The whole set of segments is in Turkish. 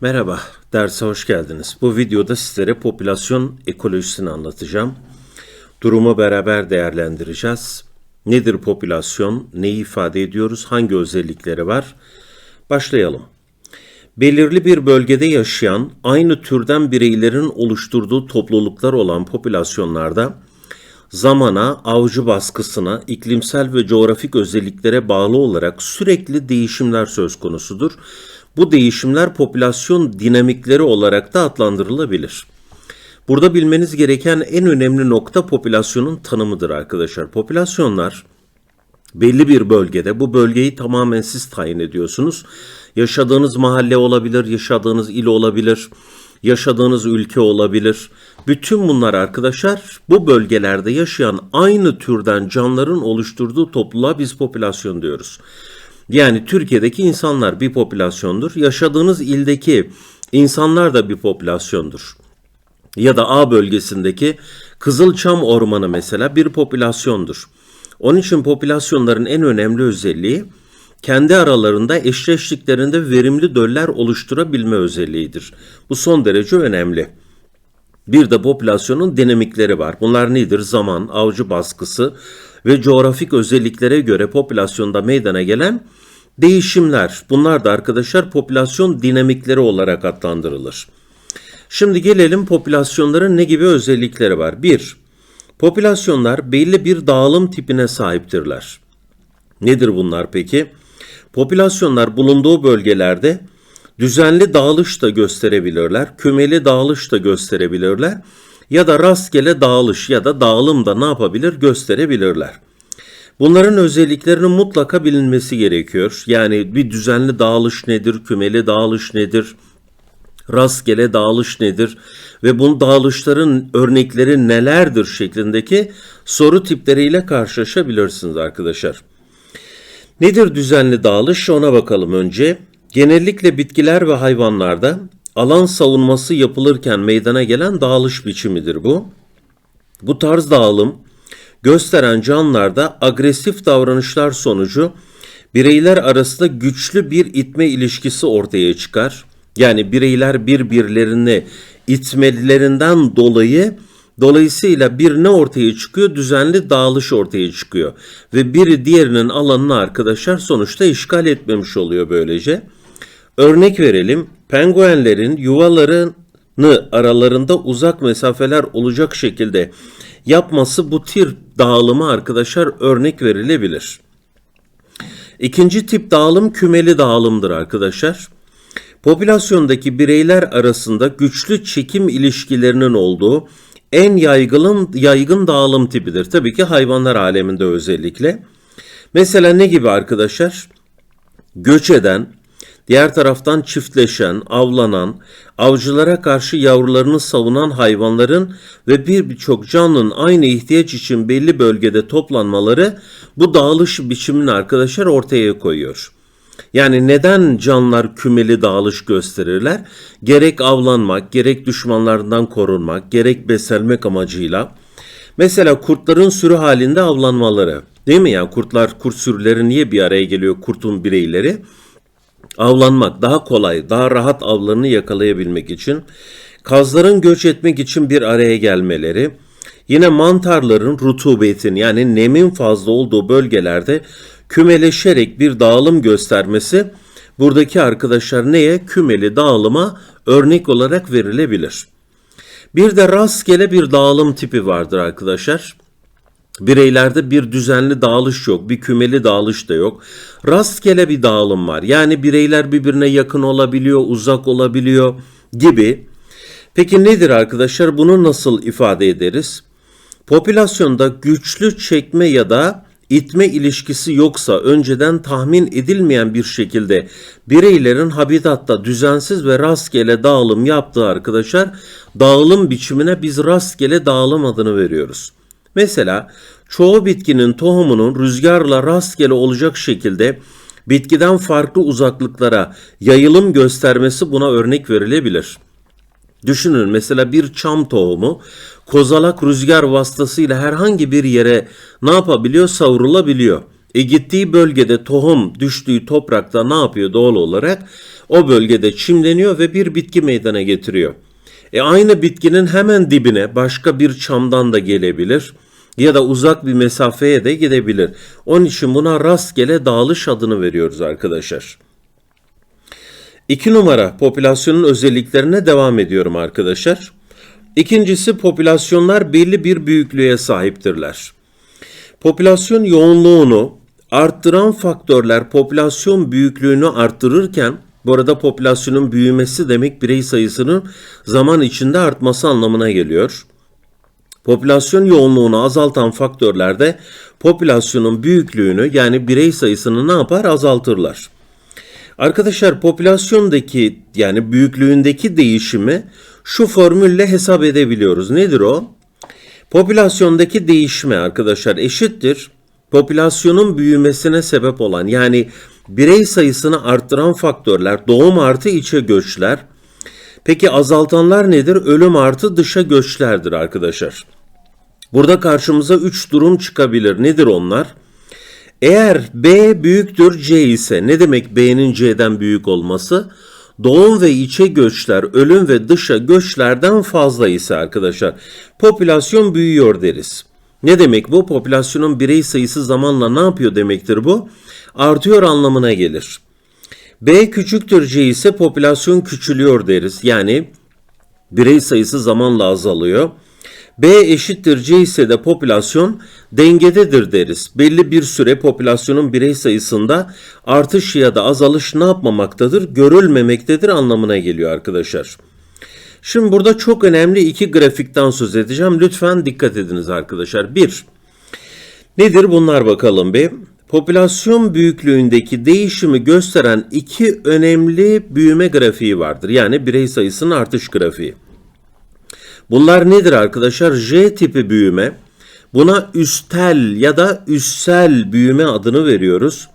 Merhaba, derse hoş geldiniz. Bu videoda sizlere popülasyon ekolojisini anlatacağım. Durumu beraber değerlendireceğiz. Nedir popülasyon, neyi ifade ediyoruz, hangi özellikleri var? Başlayalım. Belirli bir bölgede yaşayan, aynı türden bireylerin oluşturduğu topluluklar olan popülasyonlarda zamana, avcı baskısına, iklimsel ve coğrafik özelliklere bağlı olarak sürekli değişimler söz konusudur. Bu değişimler popülasyon dinamikleri olarak da adlandırılabilir. Burada bilmeniz gereken en önemli nokta popülasyonun tanımıdır arkadaşlar. Popülasyonlar belli bir bölgede bu bölgeyi tamamen siz tayin ediyorsunuz. Yaşadığınız mahalle olabilir, yaşadığınız il olabilir, yaşadığınız ülke olabilir. Bütün bunlar arkadaşlar bu bölgelerde yaşayan aynı türden canlıların oluşturduğu topluluğa biz popülasyon diyoruz. Yani Türkiye'deki insanlar bir popülasyondur. Yaşadığınız ildeki insanlar da bir popülasyondur. Ya da A bölgesindeki Kızılçam Ormanı mesela bir popülasyondur. Onun için popülasyonların en önemli özelliği kendi aralarında eşleştiklerinde verimli döller oluşturabilme özelliğidir. Bu son derece önemli. Bir de popülasyonun dinamikleri var. Bunlar nedir? Zaman, avcı baskısı ve coğrafik özelliklere göre popülasyonda meydana gelen değişimler. Bunlar da arkadaşlar popülasyon dinamikleri olarak adlandırılır. Şimdi gelelim popülasyonların ne gibi özellikleri var? 1. Popülasyonlar belli bir dağılım tipine sahiptirler. Nedir bunlar peki? Popülasyonlar bulunduğu bölgelerde düzenli dağılış da gösterebilirler, kümeli dağılış da gösterebilirler ya da rastgele dağılış ya da dağılım da ne yapabilir gösterebilirler. Bunların özelliklerinin mutlaka bilinmesi gerekiyor. Yani bir düzenli dağılış nedir, kümeli dağılış nedir, rastgele dağılış nedir ve bu dağılışların örnekleri nelerdir şeklindeki soru tipleriyle karşılaşabilirsiniz arkadaşlar. Nedir düzenli dağılış ona bakalım önce. Genellikle bitkiler ve hayvanlarda alan savunması yapılırken meydana gelen dağılış biçimidir bu. Bu tarz dağılım gösteren canlılarda agresif davranışlar sonucu bireyler arasında güçlü bir itme ilişkisi ortaya çıkar. Yani bireyler birbirlerini itmelerinden dolayı dolayısıyla bir ne ortaya çıkıyor? Düzenli dağılış ortaya çıkıyor. Ve biri diğerinin alanını arkadaşlar sonuçta işgal etmemiş oluyor böylece. Örnek verelim. Penguenlerin yuvalarını aralarında uzak mesafeler olacak şekilde yapması bu tür dağılıma arkadaşlar örnek verilebilir. İkinci tip dağılım kümeli dağılımdır arkadaşlar. Popülasyondaki bireyler arasında güçlü çekim ilişkilerinin olduğu en yaygın, yaygın dağılım tipidir. Tabii ki hayvanlar aleminde özellikle. Mesela ne gibi arkadaşlar? Göç eden, diğer taraftan çiftleşen, avlanan, avcılara karşı yavrularını savunan hayvanların ve birçok canlının aynı ihtiyaç için belli bölgede toplanmaları bu dağılış biçimini arkadaşlar ortaya koyuyor. Yani neden canlılar kümeli dağılış gösterirler? Gerek avlanmak, gerek düşmanlarından korunmak, gerek beslenmek amacıyla. Mesela kurtların sürü halinde avlanmaları. Değil mi? Yani kurtlar, kurt sürüleri niye bir araya geliyor kurtun bireyleri? Avlanmak daha kolay, daha rahat avlarını yakalayabilmek için. Kazların göç etmek için bir araya gelmeleri. Yine mantarların rutubetin yani nemin fazla olduğu bölgelerde kümeleşerek bir dağılım göstermesi buradaki arkadaşlar neye? Kümeli dağılıma örnek olarak verilebilir. Bir de rastgele bir dağılım tipi vardır arkadaşlar. Bireylerde bir düzenli dağılış yok, bir kümeli dağılış da yok. Rastgele bir dağılım var. Yani bireyler birbirine yakın olabiliyor, uzak olabiliyor gibi. Peki nedir arkadaşlar? Bunu nasıl ifade ederiz? Popülasyonda güçlü çekme ya da itme ilişkisi yoksa önceden tahmin edilmeyen bir şekilde bireylerin habitatta düzensiz ve rastgele dağılım yaptığı arkadaşlar dağılım biçimine biz rastgele dağılım adını veriyoruz. Mesela çoğu bitkinin tohumunun rüzgarla rastgele olacak şekilde bitkiden farklı uzaklıklara yayılım göstermesi buna örnek verilebilir. Düşünün mesela bir çam tohumu kozalak rüzgar vasıtasıyla herhangi bir yere ne yapabiliyor? Savrulabiliyor. E gittiği bölgede tohum düştüğü toprakta ne yapıyor doğal olarak? o bölgede çimleniyor ve bir bitki meydana getiriyor. E aynı bitkinin hemen dibine başka bir çamdan da gelebilir ya da uzak bir mesafeye de gidebilir. Onun için buna rastgele dağılış adını veriyoruz arkadaşlar. İki numara popülasyonun özelliklerine devam ediyorum arkadaşlar. İkincisi popülasyonlar belli bir büyüklüğe sahiptirler. Popülasyon yoğunluğunu arttıran faktörler popülasyon büyüklüğünü arttırırken bu arada popülasyonun büyümesi demek birey sayısının zaman içinde artması anlamına geliyor. Popülasyon yoğunluğunu azaltan faktörler de popülasyonun büyüklüğünü yani birey sayısını ne yapar? Azaltırlar. Arkadaşlar popülasyondaki yani büyüklüğündeki değişimi şu formülle hesap edebiliyoruz. Nedir o? Popülasyondaki değişme arkadaşlar eşittir. Popülasyonun büyümesine sebep olan yani birey sayısını arttıran faktörler doğum artı içe göçler. Peki azaltanlar nedir? Ölüm artı dışa göçlerdir arkadaşlar. Burada karşımıza 3 durum çıkabilir. Nedir onlar? Eğer B büyüktür C ise ne demek B'nin C'den büyük olması? Doğum ve içe göçler ölüm ve dışa göçlerden fazla ise arkadaşlar popülasyon büyüyor deriz. Ne demek bu? Popülasyonun birey sayısı zamanla ne yapıyor demektir bu? Artıyor anlamına gelir. B küçüktür C ise popülasyon küçülüyor deriz. Yani birey sayısı zamanla azalıyor. B eşittir C ise de popülasyon dengededir deriz. Belli bir süre popülasyonun birey sayısında artış ya da azalış ne yapmamaktadır? Görülmemektedir anlamına geliyor arkadaşlar. Şimdi burada çok önemli iki grafikten söz edeceğim. Lütfen dikkat ediniz arkadaşlar. Bir, nedir bunlar bakalım bir. Popülasyon büyüklüğündeki değişimi gösteren iki önemli büyüme grafiği vardır. Yani birey sayısının artış grafiği. Bunlar nedir arkadaşlar? J tipi büyüme. Buna üstel ya da üssel büyüme adını veriyoruz.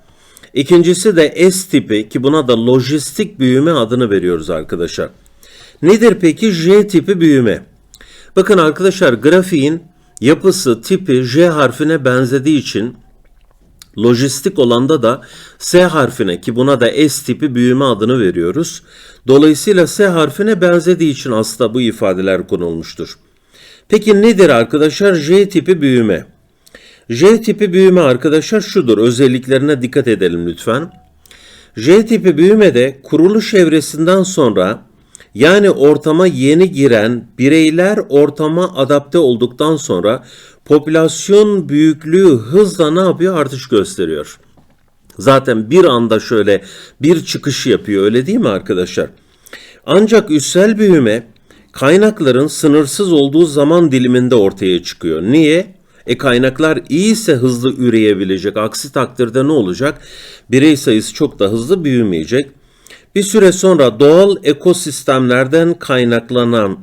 İkincisi de S tipi ki buna da lojistik büyüme adını veriyoruz arkadaşlar. Nedir peki J tipi büyüme? Bakın arkadaşlar grafiğin yapısı tipi J harfine benzediği için lojistik olanda da S harfine ki buna da S tipi büyüme adını veriyoruz. Dolayısıyla S harfine benzediği için aslında bu ifadeler konulmuştur. Peki nedir arkadaşlar J tipi büyüme? J tipi büyüme arkadaşlar şudur. Özelliklerine dikkat edelim lütfen. J tipi büyümede kuruluş evresinden sonra yani ortama yeni giren bireyler ortama adapte olduktan sonra popülasyon büyüklüğü hızla ne yapıyor? Artış gösteriyor. Zaten bir anda şöyle bir çıkış yapıyor öyle değil mi arkadaşlar? Ancak üssel büyüme kaynakların sınırsız olduğu zaman diliminde ortaya çıkıyor. Niye? E kaynaklar iyiyse hızlı üreyebilecek. Aksi takdirde ne olacak? Birey sayısı çok da hızlı büyümeyecek. Bir süre sonra doğal ekosistemlerden kaynaklanan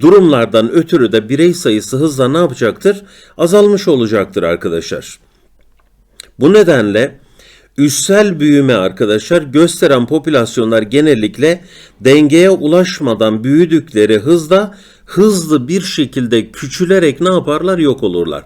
durumlardan ötürü de birey sayısı hızla ne yapacaktır? Azalmış olacaktır arkadaşlar. Bu nedenle üssel büyüme arkadaşlar gösteren popülasyonlar genellikle dengeye ulaşmadan büyüdükleri hızda hızlı bir şekilde küçülerek ne yaparlar? Yok olurlar.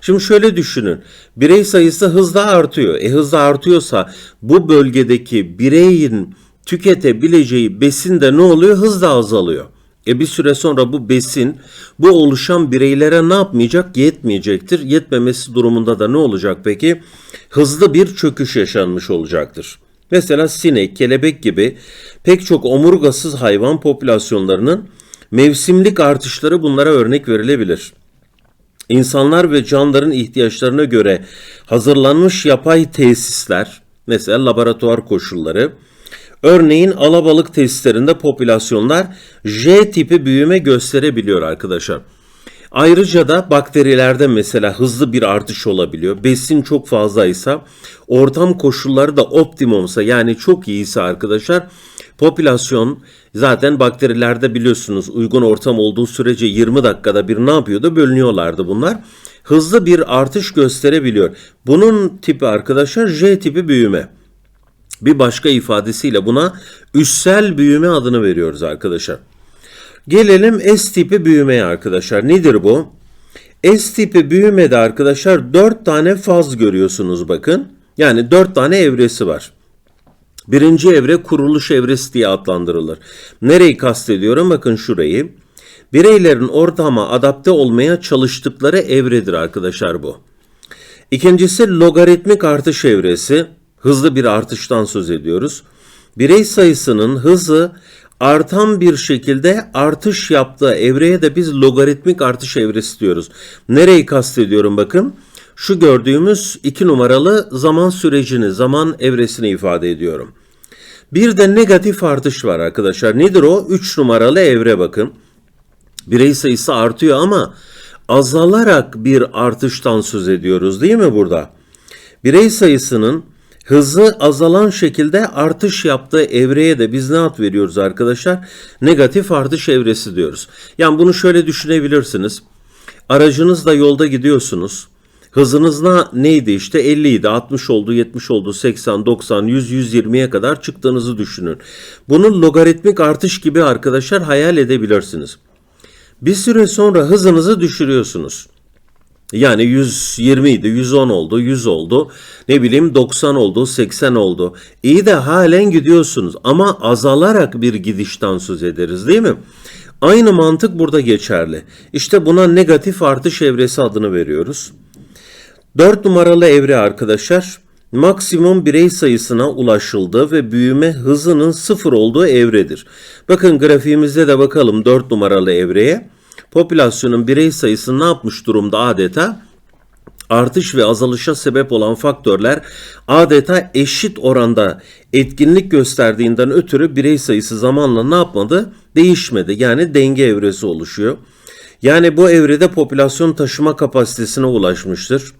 Şimdi şöyle düşünün. Birey sayısı hızla artıyor. E hızla artıyorsa bu bölgedeki bireyin tüketebileceği besin de ne oluyor? Hızla azalıyor. E bir süre sonra bu besin bu oluşan bireylere ne yapmayacak? Yetmeyecektir. Yetmemesi durumunda da ne olacak peki? Hızlı bir çöküş yaşanmış olacaktır. Mesela sinek, kelebek gibi pek çok omurgasız hayvan popülasyonlarının mevsimlik artışları bunlara örnek verilebilir. İnsanlar ve canlıların ihtiyaçlarına göre hazırlanmış yapay tesisler, mesela laboratuvar koşulları, Örneğin alabalık testlerinde popülasyonlar J tipi büyüme gösterebiliyor arkadaşlar. Ayrıca da bakterilerde mesela hızlı bir artış olabiliyor. Besin çok fazlaysa, ortam koşulları da optimumsa yani çok iyiyse arkadaşlar popülasyon zaten bakterilerde biliyorsunuz uygun ortam olduğu sürece 20 dakikada bir ne yapıyordu? Bölünüyorlardı bunlar. Hızlı bir artış gösterebiliyor. Bunun tipi arkadaşlar J tipi büyüme. Bir başka ifadesiyle buna üssel büyüme adını veriyoruz arkadaşlar. Gelelim S tipi büyümeye arkadaşlar. Nedir bu? S tipi büyümede arkadaşlar 4 tane faz görüyorsunuz bakın. Yani 4 tane evresi var. Birinci evre kuruluş evresi diye adlandırılır. Nereyi kastediyorum? Bakın şurayı. Bireylerin ortama adapte olmaya çalıştıkları evredir arkadaşlar bu. İkincisi logaritmik artış evresi. Hızlı bir artıştan söz ediyoruz. Birey sayısının hızı artan bir şekilde artış yaptığı evreye de biz logaritmik artış evresi diyoruz. Nereyi kastediyorum bakın. Şu gördüğümüz iki numaralı zaman sürecini, zaman evresini ifade ediyorum. Bir de negatif artış var arkadaşlar. Nedir o? 3 numaralı evre bakın. Birey sayısı artıyor ama azalarak bir artıştan söz ediyoruz değil mi burada? Birey sayısının hızı azalan şekilde artış yaptığı evreye de biz ne ad veriyoruz arkadaşlar? Negatif artış evresi diyoruz. Yani bunu şöyle düşünebilirsiniz. Aracınızla yolda gidiyorsunuz. Hızınız neydi işte 50 idi, 60 oldu, 70 oldu, 80, 90, 100, 120'ye kadar çıktığınızı düşünün. Bunun logaritmik artış gibi arkadaşlar hayal edebilirsiniz. Bir süre sonra hızınızı düşürüyorsunuz. Yani 120 idi, 110 oldu, 100 oldu, ne bileyim 90 oldu, 80 oldu. İyi de halen gidiyorsunuz ama azalarak bir gidişten söz ederiz değil mi? Aynı mantık burada geçerli. İşte buna negatif artış evresi adını veriyoruz. 4 numaralı evre arkadaşlar maksimum birey sayısına ulaşıldığı ve büyüme hızının sıfır olduğu evredir. Bakın grafiğimizde de bakalım 4 numaralı evreye. Popülasyonun birey sayısı ne yapmış durumda adeta? Artış ve azalışa sebep olan faktörler adeta eşit oranda etkinlik gösterdiğinden ötürü birey sayısı zamanla ne yapmadı? Değişmedi. Yani denge evresi oluşuyor. Yani bu evrede popülasyon taşıma kapasitesine ulaşmıştır.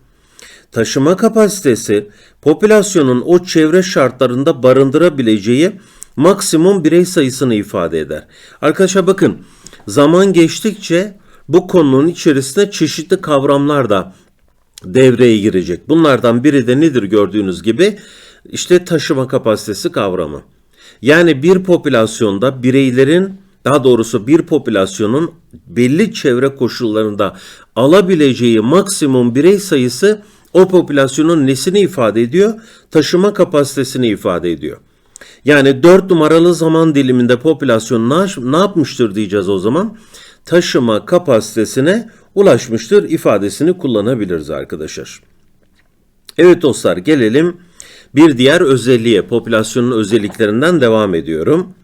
Taşıma kapasitesi popülasyonun o çevre şartlarında barındırabileceği maksimum birey sayısını ifade eder. Arkadaşlar bakın zaman geçtikçe bu konunun içerisinde çeşitli kavramlar da devreye girecek. Bunlardan biri de nedir gördüğünüz gibi işte taşıma kapasitesi kavramı. Yani bir popülasyonda bireylerin daha doğrusu bir popülasyonun belli çevre koşullarında alabileceği maksimum birey sayısı o popülasyonun nesini ifade ediyor? Taşıma kapasitesini ifade ediyor. Yani 4 numaralı zaman diliminde popülasyon ne, yapmıştır diyeceğiz o zaman? Taşıma kapasitesine ulaşmıştır ifadesini kullanabiliriz arkadaşlar. Evet dostlar gelelim bir diğer özelliğe popülasyonun özelliklerinden devam ediyorum.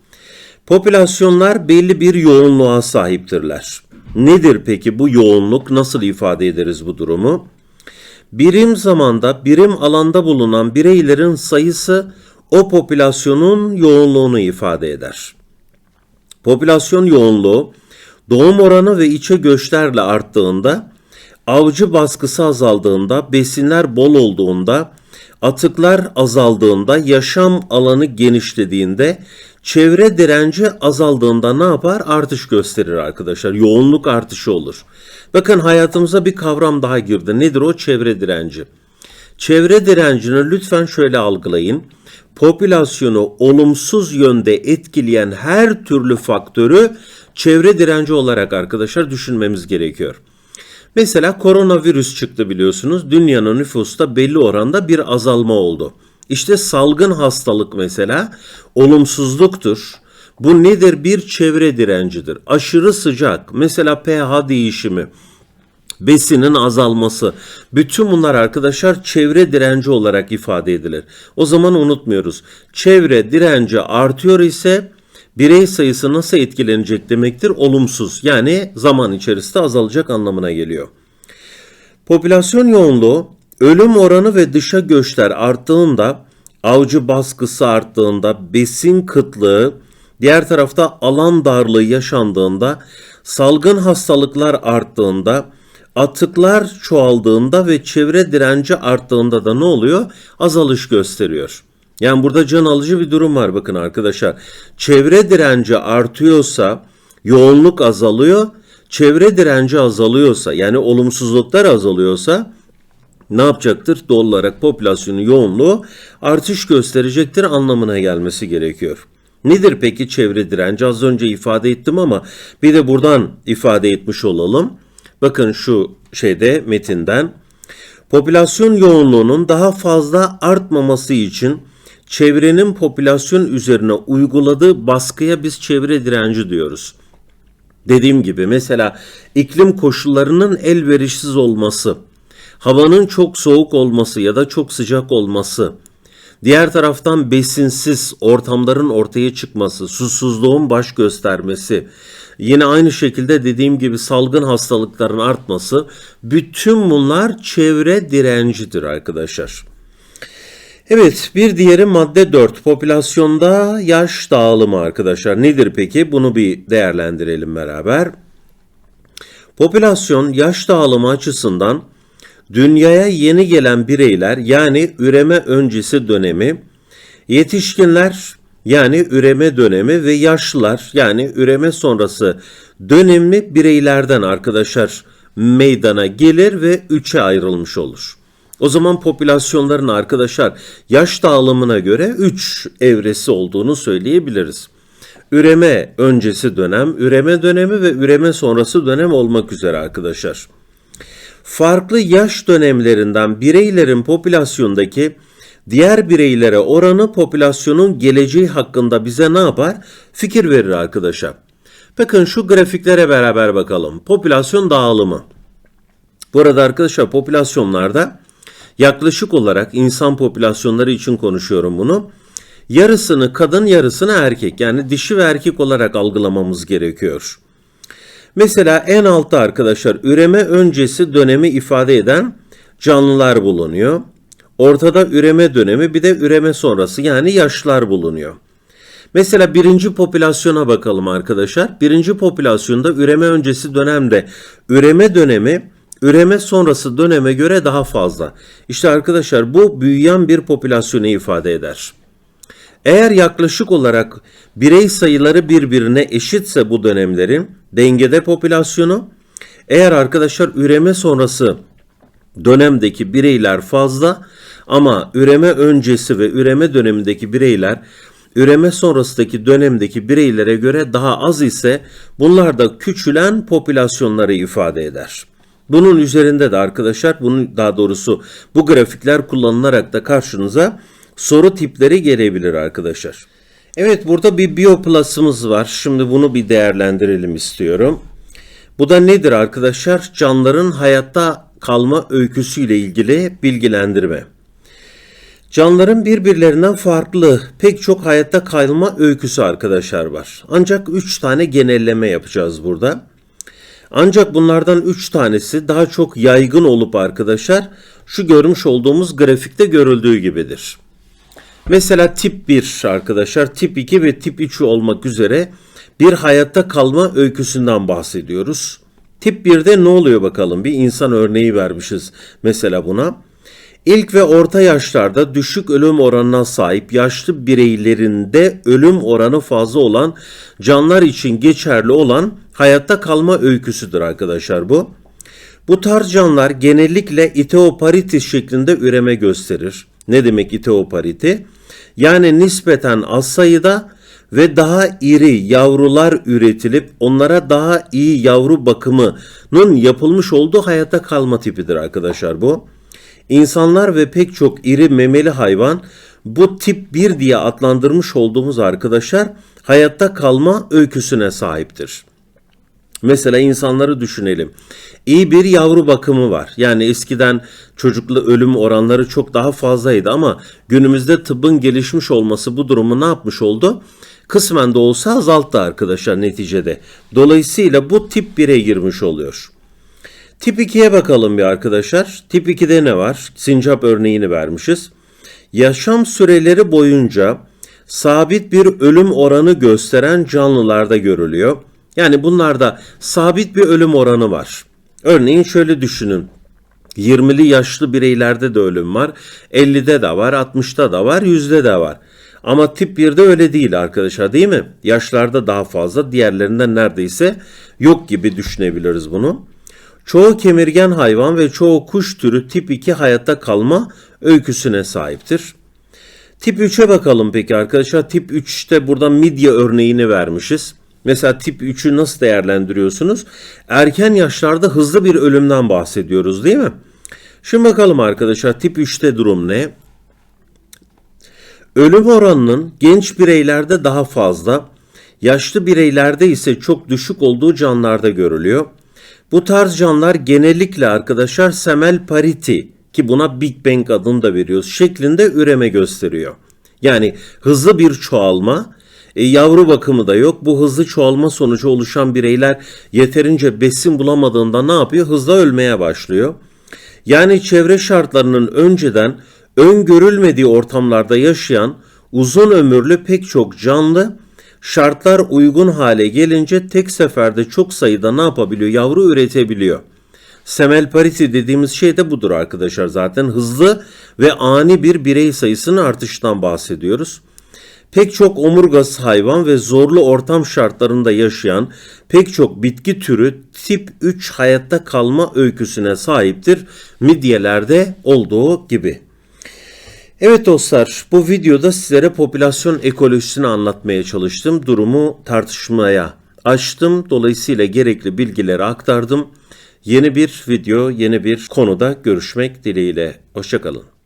Popülasyonlar belli bir yoğunluğa sahiptirler. Nedir peki bu yoğunluk? Nasıl ifade ederiz bu durumu? Birim zamanda birim alanda bulunan bireylerin sayısı o popülasyonun yoğunluğunu ifade eder. Popülasyon yoğunluğu doğum oranı ve içe göçlerle arttığında, avcı baskısı azaldığında, besinler bol olduğunda, atıklar azaldığında, yaşam alanı genişlediğinde, çevre direnci azaldığında ne yapar? Artış gösterir arkadaşlar. Yoğunluk artışı olur. Bakın hayatımıza bir kavram daha girdi. Nedir o? Çevre direnci. Çevre direncini lütfen şöyle algılayın. Popülasyonu olumsuz yönde etkileyen her türlü faktörü çevre direnci olarak arkadaşlar düşünmemiz gerekiyor. Mesela koronavirüs çıktı biliyorsunuz. Dünyanın nüfusta belli oranda bir azalma oldu. İşte salgın hastalık mesela olumsuzluktur. Bu nedir? Bir çevre direncidir. Aşırı sıcak, mesela pH değişimi, besinin azalması. Bütün bunlar arkadaşlar çevre direnci olarak ifade edilir. O zaman unutmuyoruz. Çevre direnci artıyor ise birey sayısı nasıl etkilenecek demektir? Olumsuz. Yani zaman içerisinde azalacak anlamına geliyor. Popülasyon yoğunluğu ölüm oranı ve dışa göçler arttığında, avcı baskısı arttığında, besin kıtlığı, diğer tarafta alan darlığı yaşandığında, salgın hastalıklar arttığında, atıklar çoğaldığında ve çevre direnci arttığında da ne oluyor? Azalış gösteriyor. Yani burada can alıcı bir durum var bakın arkadaşlar. Çevre direnci artıyorsa yoğunluk azalıyor. Çevre direnci azalıyorsa yani olumsuzluklar azalıyorsa ne yapacaktır? Doğal olarak popülasyonun yoğunluğu artış gösterecektir anlamına gelmesi gerekiyor. Nedir peki çevre direnci? Az önce ifade ettim ama bir de buradan ifade etmiş olalım. Bakın şu şeyde metinden popülasyon yoğunluğunun daha fazla artmaması için çevrenin popülasyon üzerine uyguladığı baskıya biz çevre direnci diyoruz. Dediğim gibi mesela iklim koşullarının elverişsiz olması, havanın çok soğuk olması ya da çok sıcak olması, diğer taraftan besinsiz ortamların ortaya çıkması, susuzluğun baş göstermesi, yine aynı şekilde dediğim gibi salgın hastalıkların artması, bütün bunlar çevre direncidir arkadaşlar. Evet bir diğeri madde 4 popülasyonda yaş dağılımı arkadaşlar nedir peki bunu bir değerlendirelim beraber. Popülasyon yaş dağılımı açısından dünyaya yeni gelen bireyler yani üreme öncesi dönemi, yetişkinler yani üreme dönemi ve yaşlılar yani üreme sonrası dönemli bireylerden arkadaşlar meydana gelir ve üçe ayrılmış olur. O zaman popülasyonların arkadaşlar yaş dağılımına göre 3 evresi olduğunu söyleyebiliriz. Üreme öncesi dönem, üreme dönemi ve üreme sonrası dönem olmak üzere arkadaşlar. Farklı yaş dönemlerinden bireylerin popülasyondaki diğer bireylere oranı popülasyonun geleceği hakkında bize ne yapar? Fikir verir arkadaşlar. Bakın şu grafiklere beraber bakalım. Popülasyon dağılımı. Burada arkadaşlar popülasyonlarda Yaklaşık olarak insan popülasyonları için konuşuyorum bunu. Yarısını kadın, yarısını erkek. Yani dişi ve erkek olarak algılamamız gerekiyor. Mesela en altta arkadaşlar üreme öncesi dönemi ifade eden canlılar bulunuyor. Ortada üreme dönemi bir de üreme sonrası yani yaşlar bulunuyor. Mesela birinci popülasyona bakalım arkadaşlar. Birinci popülasyonda üreme öncesi dönemde üreme dönemi üreme sonrası döneme göre daha fazla. İşte arkadaşlar bu büyüyen bir popülasyonu ifade eder. Eğer yaklaşık olarak birey sayıları birbirine eşitse bu dönemlerin dengede popülasyonu, eğer arkadaşlar üreme sonrası dönemdeki bireyler fazla ama üreme öncesi ve üreme dönemindeki bireyler üreme sonrasındaki dönemdeki bireylere göre daha az ise bunlar da küçülen popülasyonları ifade eder. Bunun üzerinde de arkadaşlar bunun daha doğrusu bu grafikler kullanılarak da karşınıza soru tipleri gelebilir arkadaşlar. Evet burada bir bioplasımız var. Şimdi bunu bir değerlendirelim istiyorum. Bu da nedir arkadaşlar? Canlıların hayatta kalma öyküsüyle ilgili bilgilendirme. Canlıların birbirlerinden farklı pek çok hayatta kalma öyküsü arkadaşlar var. Ancak 3 tane genelleme yapacağız burada. Ancak bunlardan 3 tanesi daha çok yaygın olup arkadaşlar şu görmüş olduğumuz grafikte görüldüğü gibidir. Mesela tip 1 arkadaşlar tip 2 ve tip 3 olmak üzere bir hayatta kalma öyküsünden bahsediyoruz. Tip 1'de ne oluyor bakalım bir insan örneği vermişiz mesela buna. İlk ve orta yaşlarda düşük ölüm oranına sahip yaşlı bireylerinde ölüm oranı fazla olan canlılar için geçerli olan hayatta kalma öyküsüdür arkadaşlar bu. Bu tarz canlılar genellikle iteoparitis şeklinde üreme gösterir. Ne demek iteopariti? Yani nispeten az sayıda ve daha iri yavrular üretilip onlara daha iyi yavru bakımının yapılmış olduğu hayatta kalma tipidir arkadaşlar bu. İnsanlar ve pek çok iri memeli hayvan bu tip 1 diye adlandırmış olduğumuz arkadaşlar hayatta kalma öyküsüne sahiptir. Mesela insanları düşünelim. İyi bir yavru bakımı var. Yani eskiden çocuklu ölüm oranları çok daha fazlaydı ama günümüzde tıbbın gelişmiş olması bu durumu ne yapmış oldu? Kısmen de olsa azalttı arkadaşlar neticede. Dolayısıyla bu tip 1'e girmiş oluyor. Tip 2'ye bakalım bir arkadaşlar. Tip 2'de ne var? Sincap örneğini vermişiz. Yaşam süreleri boyunca sabit bir ölüm oranı gösteren canlılarda görülüyor. Yani bunlarda sabit bir ölüm oranı var. Örneğin şöyle düşünün. 20'li yaşlı bireylerde de ölüm var. 50'de de var, 60'da da var, 100'de de var. Ama tip 1'de öyle değil arkadaşlar değil mi? Yaşlarda daha fazla, diğerlerinden neredeyse yok gibi düşünebiliriz bunu. Çoğu kemirgen hayvan ve çoğu kuş türü tip 2 hayatta kalma öyküsüne sahiptir. Tip 3'e bakalım peki arkadaşlar. Tip 3'te burada midye örneğini vermişiz. Mesela tip 3'ü nasıl değerlendiriyorsunuz? Erken yaşlarda hızlı bir ölümden bahsediyoruz değil mi? Şimdi bakalım arkadaşlar tip 3'te durum ne? Ölüm oranının genç bireylerde daha fazla, yaşlı bireylerde ise çok düşük olduğu canlılarda görülüyor. Bu tarz canlılar genellikle arkadaşlar semel parity ki buna Big Bang adını da veriyoruz şeklinde üreme gösteriyor. Yani hızlı bir çoğalma, e, yavru bakımı da yok. Bu hızlı çoğalma sonucu oluşan bireyler yeterince besin bulamadığında ne yapıyor? Hızla ölmeye başlıyor. Yani çevre şartlarının önceden öngörülmediği ortamlarda yaşayan uzun ömürlü pek çok canlı şartlar uygun hale gelince tek seferde çok sayıda ne yapabiliyor? Yavru üretebiliyor. Semel parity dediğimiz şey de budur arkadaşlar zaten hızlı ve ani bir birey sayısının artışından bahsediyoruz. Pek çok omurgası hayvan ve zorlu ortam şartlarında yaşayan pek çok bitki türü tip 3 hayatta kalma öyküsüne sahiptir midyelerde olduğu gibi. Evet dostlar, bu videoda sizlere popülasyon ekolojisini anlatmaya çalıştım. Durumu tartışmaya açtım. Dolayısıyla gerekli bilgileri aktardım. Yeni bir video, yeni bir konuda görüşmek dileğiyle. Hoşçakalın.